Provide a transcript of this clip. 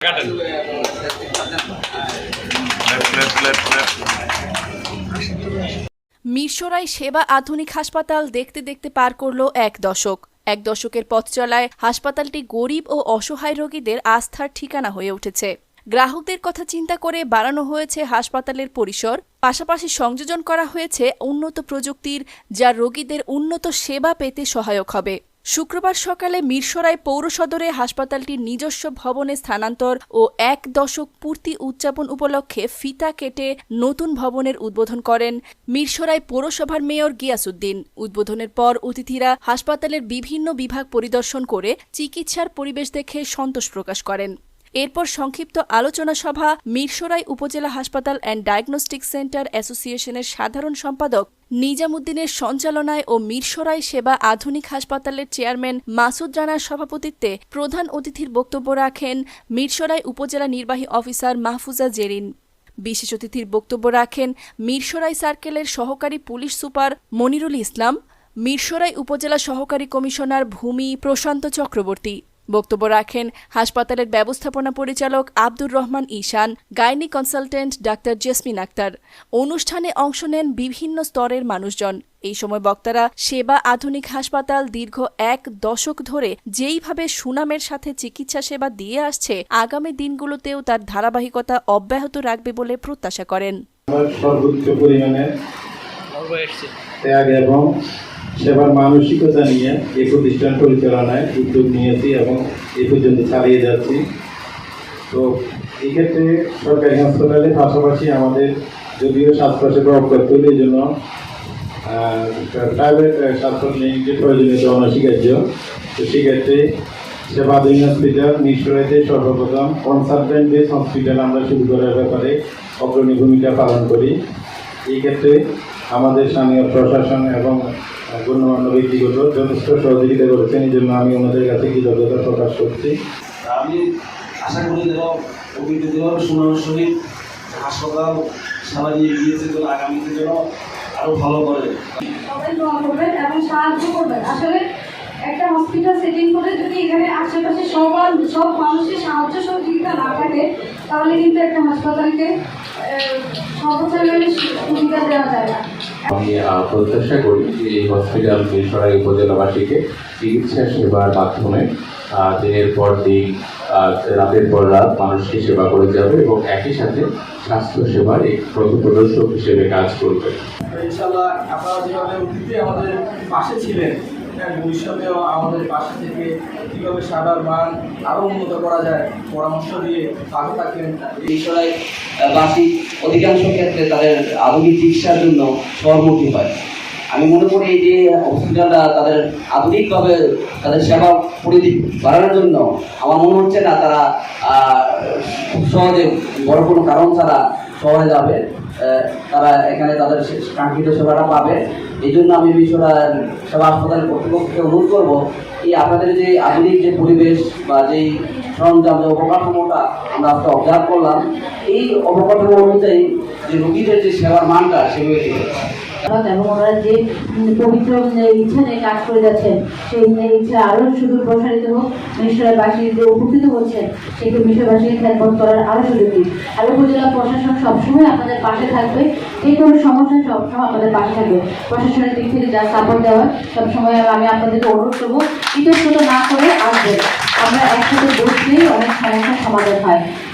কাটেন। মিরসরাই সেবা আধুনিক হাসপাতাল দেখতে দেখতে পার করল এক দশক। এক দশকের পথ চলায় হাসপাতালটি গরিব ও অসহায় রোগীদের আস্থার ঠিকানা হয়ে উঠেছে। গ্রাহকদের কথা চিন্তা করে বাড়ানো হয়েছে হাসপাতালের পরিসর। পাশাপাশি সংযোজন করা হয়েছে উন্নত প্রযুক্তির, যা রোগীদের উন্নত সেবা পেতে সহায়ক হবে। শুক্রবার সকালে মিরসরাই পৌরসদরে হাসপাতালটির নিজস্ব ভবনে স্থানান্তর ও এক দশক পূর্তি উদযাপন উপলক্ষে ফিতা কেটে নতুন ভবনের উদ্বোধন করেন মিরসরাই পৌরসভার মেয়র গিয়াসুদ্দিন উদ্বোধনের পর অতিথিরা হাসপাতালের বিভিন্ন বিভাগ পরিদর্শন করে চিকিৎসার পরিবেশ দেখে সন্তোষ প্রকাশ করেন। এরপর সংক্ষিপ্ত আলোচনা সভা মিরসরাই উপজেলা হাসপাতাল অ্যান্ড ডায়াগনস্টিক সেন্টার অ্যাসোসিয়েশনের সাধারণ সম্পাদক নিজামুদ্দিনের সঞ্চালনায় ও মিরসরাই সেবা আধুনিক হাসপাতালের চেয়ারম্যান মাসুদ রানার সভাপতিত্বে প্রধান অতিথির বক্তব্য রাখেন মিরসরাই উপজেলা নির্বাহী অফিসার মাহফুজা জেরিন। বিশেষ অতিথির বক্তব্য রাখেন মিরসরাই সার্কেলের সহকারী পুলিশ সুপার মনিরুল ইসলাম, মিরসরাই উপজেলা সহকারী কমিশনার ভূমি প্রশান্ত চক্রবর্তী। বক্তব্য রাখেন হাসপাতালের ব্যবস্থাপনা পরিচালক Abdur Rahman Ishan, gynae consultant doctor Jasmin Akter. অনুষ্ঠানে অংশ নেন বিভিন্ন স্তরের মানুষজন। এই সময় বক্তারা সেবা আধুনিক হাসপাতাল দীর্ঘ এক দশক ধরে যেইভাবে সুনামের সাথে চিকিৎসা সেবা দিয়ে আসছে, আগামী দিনগুলোতেও তার ধারাবাহিকতা অব্যাহত রাখবে বলে প্রত্যাশা করেন। ত্যাগ এবং সেবার মানসিকতা নিয়ে এই প্রতিষ্ঠান পরিচালনায় উদ্যোগ নিয়েছি এবং এই পর্যন্ত চালিয়ে যাচ্ছি। তো এই ক্ষেত্রে সরকারি হাসপাতালের পাশাপাশি আমাদের যদিও স্বাস্থ্যসেবা অব্যাহত এই জন্য প্রাইভেট স্বাস্থ্য ক্লিনিকের প্রয়োজনীয়তা অনস্বীকার্য, তো সেক্ষেত্রে সেবাধীন হসপিটাল মিশরাইতে সর্বপ্রথম কনসালটেন্ট বেস হসপিটাল আমরা শুরু করার ব্যাপারে অগ্রণী ভূমিকা পালন করি। এই ক্ষেত্রে আমাদের স্থানীয় প্রশাসন এবং গণ্যমান্য ব্যক্তিগত যথেষ্ট সহযোগিতা করেছেন এই জন্য আমি ওনাদের কাছে কৃতজ্ঞতা প্রকাশ করছি। আমি আশা করি যেন অভিজ্ঞ যেভাবে সুনামের সহিত হাসপাতাল সেবা দিয়ে গিয়েছে যেন আগামীতে যেন আরও ভালো করে। সবাই দোয়া করবেন এবং সাহায্য করবেন। আসলে একটা হসপিটাল সেটিং করে যদি এখানে আশেপাশে সবার সব মানুষের সাহায্য সহযোগিতা না থাকে তাহলে কিন্তু একটা হাসপাতালকে সুবিধা দেওয়া যায় না। আমি প্রত্যাশা করি যে এই হসপিটাল মিরসরাই উপজেলাবাসীকে চিকিৎসা সেবার মাধ্যমে দিনের পর দিন রাতের পর রাত মানুষকে সেবা করে যাবে এবং একই সাথে স্বাস্থ্য সেবার এক প্রদর্শক হিসেবে কাজ করবে। ইনশাল্লাহ আপনারা যেভাবে আমাদের পাশে ছিলেন ভবিষ্যতেও আমাদের পাশে থেকে কীভাবে সাদার মান আরও উন্নত করা যায়, পরামর্শ দিয়ে থাকবেন বিষয় বাসী অধিকাংশ ক্ষেত্রে তাদের আধুনিক চিকিৎসার জন্য শহরমুখী হয়। আমি মনে করি এই যে হসপিটালটা তাদের আধুনিকভাবে তাদের সেবা পরিধি বাড়ানোর জন্য, আমার মনে হচ্ছে না তারা সহজে বড় কোনো কারণ ছাড়া শহরে যাবে। তারা এখানে তাদের কাঙ্ক্ষিত সেবাটা পাবে এই জন্য আমি বিষয়টা সেবা হাসপাতাল কর্তৃপক্ষকে অনুরোধ করব এই আপনাদের যে আধুনিক যে পরিবেশ বা যেই সরঞ্জাম যে অবকাঠামোটা আমরা আজকে অবজার্ভ করলাম এই অবকাঠামো অনুযায়ী যে রোগীদের যে সেবার মানটা এবং ওনারা যে পবিত্র ইচ্ছা নিয়ে কাজ করে যাচ্ছেন সেই ইচ্ছা আরও শুধু প্রসারিত হোক যে উপকৃত হচ্ছেন সেই মিশরবাসীকে খ্যাতবোধ করার আরও সুযোগ দিন আর উপজেলা প্রশাসন সবসময় আপনাদের পাশে থাকবে। যে কোনো সমস্যা সবসময় আমাদের পাশে থাকবে। প্রশাসনের দিক থেকে যা সাপোর্ট দেওয়ার সবসময় আমি আপনাদেরকে অনুরোধ করব, ইতস্তত না করে আসবে আমরা একসাথে বসলেই অনেক সমস্যার সমাধান হয়।